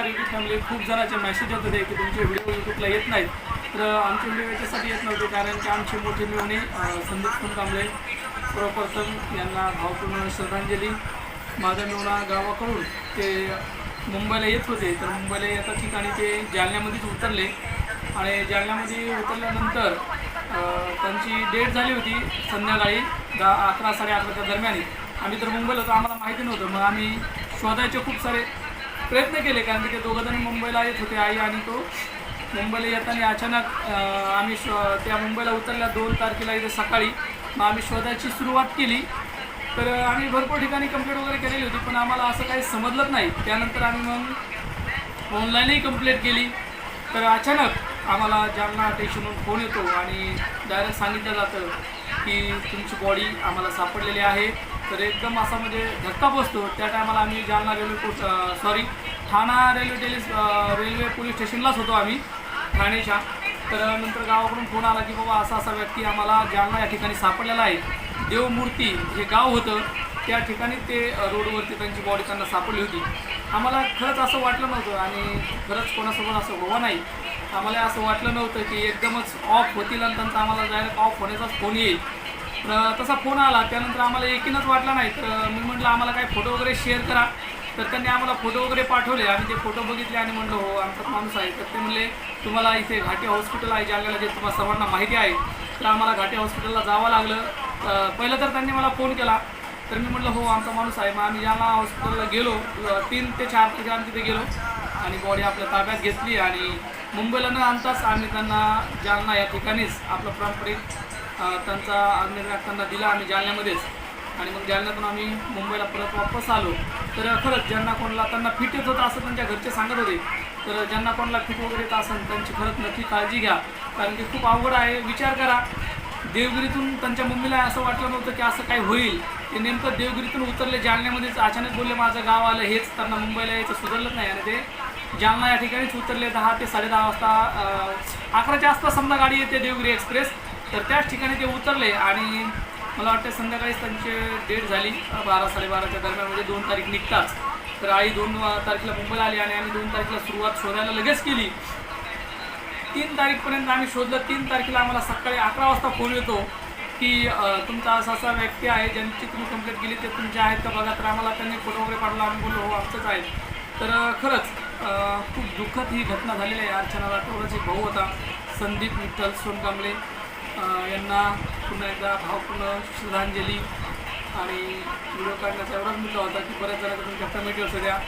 नमस्कार युट्यूब खूप जणांचे मेसेज होत होते की तुमचे व्हिडिओ यूट्यूबला येत नाहीत. तर आमचे व्हिडिओ याच्यासाठी येत नव्हते कारण की आमचे मोठे मिळवणे संदीप फुलकांबळे सर्वप्रथम यांना भावपूर्ण श्रद्धांजली. माझा मिळवणा गावाकडून ते मुंबईला येत होते. तर मुंबईला येता ठिकाणी ते जालन्यामध्येच उतरले. आणि जालन्यामध्ये उतरल्यानंतर त्यांची डेट झाली होती संध्याकाळी दहा अकरा साडे अकराच्या दरम्यान. आम्ही तर मुंबईला होतो आम्हाला माहिती नव्हतं. मग आम्ही शोधायचे खूप सारे प्रयत्न केले कारण की ते दोघं जण मुंबईला येत होते आई आणि तो. मुंबईला येताना अचानक आम्ही शो त्या मुंबईला उतरल्या दोन तारखेला इथे सकाळी. मग आम्ही शोधायची सुरुवात केली. तर आम्ही भरपूर ठिकाणी कंप्लेंट वगैरे केलेली होती पण आम्हाला असं काही समजलंच नाही. त्यानंतर आम्ही मग ऑनलाईनही कंप्लेंट केली. तर अचानक आम्हाला जालना स्टेशनहून फोन येतो आणि डायरेक्ट सांगितलं जातं की तुमची बॉडी आम्हाला सापडलेली आहे. तर एकदम असा म्हणजे धक्का बसतो. त्या टायमाला आम्ही जालना रेल्वे पोस्ट सॉरी ठाणा रेल्वे टेलिस रेल्वे पोलीस स्टेशनलाच होतो आम्ही ठाणेच्या. तर नंतर गावाकडून फोन आला की बाबा असा असा व्यक्ती आम्हाला जालना या ठिकाणी सापडलेला आहे. देवमूर्ती हे गाव होतं. त्या ठिकाणी ते रोडवरती त्यांची बॉडी त्यांना सापडली होती. आम्हाला खरंच असं वाटलं नव्हतं आणि खरंच कोणासोबत असं व्हावं नाही. आम्हाला असं वाटलं नव्हतं की एकदमच ऑफ होतील आणि त्यांचा आम्हाला डायरेक्ट ऑफ होण्याचाच फोन येईल. तर तसा फोन आला त्यानंतर आम्हाला एकीनच वाटला नाही. तर मी म्हटलं आम्हाला काय फोटो वगैरे शेअर करा. तर त्यांनी आम्हाला फोटो वगैरे पाठवले. आम्ही ते फोटो बघितले आणि म्हणलं हो आमचा माणूस आहे. तर ते म्हणले तुम्हाला इथे घाटी हॉस्पिटल आहे जालन्याला जे तुम्हाला सर्वांना माहिती आहे तर आम्हाला घाटी हॉस्पिटलला जावं लागलं. पहिलं तर त्यांनी मला फोन केला. तर मी म्हटलं हो आमचा माणूस आहे. मग आम्ही ज्याला हॉस्पिटलला गेलो तीन ते चार तारखेला आम्ही तिथे गेलो आणि बॉडी आपल्या ताब्यात घेतली आणि मुंबईला न आणताच आम्ही त्यांना जालना या ठिकाणीच आपलं पारंपरिक त्यांचा अग्निदान त्यांना दिला आम्ही जालन्यामध्येच. आणि मग जालन्यातून आम्ही मुंबईला परत वापस आलो. तर खरंच ज्यांना कोणाला त्यांना फिट येत होतं असं त्यांच्या घरचे सांगत होते. तर ज्यांना कोणाला फिट वगैरे येत असेल त्यांची खरंच नक्की काळजी घ्या. कारण की खूप अवघड आहे विचार करा. देवगिरीतून त्यांच्या मम्मीला असं वाटलं नव्हतं की असं काही होईल. ते नेमकं देवगिरीतून उतरले जालन्यामध्येच अचानक बोलले माझं गाव आलं हेच त्यांना मुंबईला यायचं सुधारलंच नाही. आणि ते जालना या ठिकाणीच उतरले दहा ते साडेदहा वाजता अकराच्या आसपास समजा गाडी येते देवगिरी एक्सप्रेस. तर त्याच ठिकाणी ते उतरले आणि मला वाटतं संध्याकाळीच त्यांची डेट झाली. बारा साडेबाराच्या दरम्यान म्हणजे दोन तारीख निघताच. तर आई दोन तारखेला मुंबईला आली आणि आम्ही दोन तारखेला सुरुवात शोधायला लगेच केली. तीन तारीखपर्यंत आम्ही शोधलं. तीन तारखेला आम्हाला सकाळी अकरा वाजता फोन येतो की तुमचा असा असा व्यक्ती आहे ज्यांची तुम्ही कंप्लेंट केली ते तुमचे आहेत का बघा तर आम्हाला त्यांनी फोटो वगैरे पाठवला. आम्ही बोललो हो आमचंच आहे तर खरंच खूप दुःखद ही घटना झालेली आहे. अर्चना राठोडाचे भाऊ होता संदीप विठ्ठल सोनकांबळे. यांना पुन्हा एकदा भावपूर्ण श्रद्धांजली आणि व्हिडिओ काढण्याचा एवढाच मुद्दा होता की बऱ्याच जणांकडून तुमच्या असू द्या.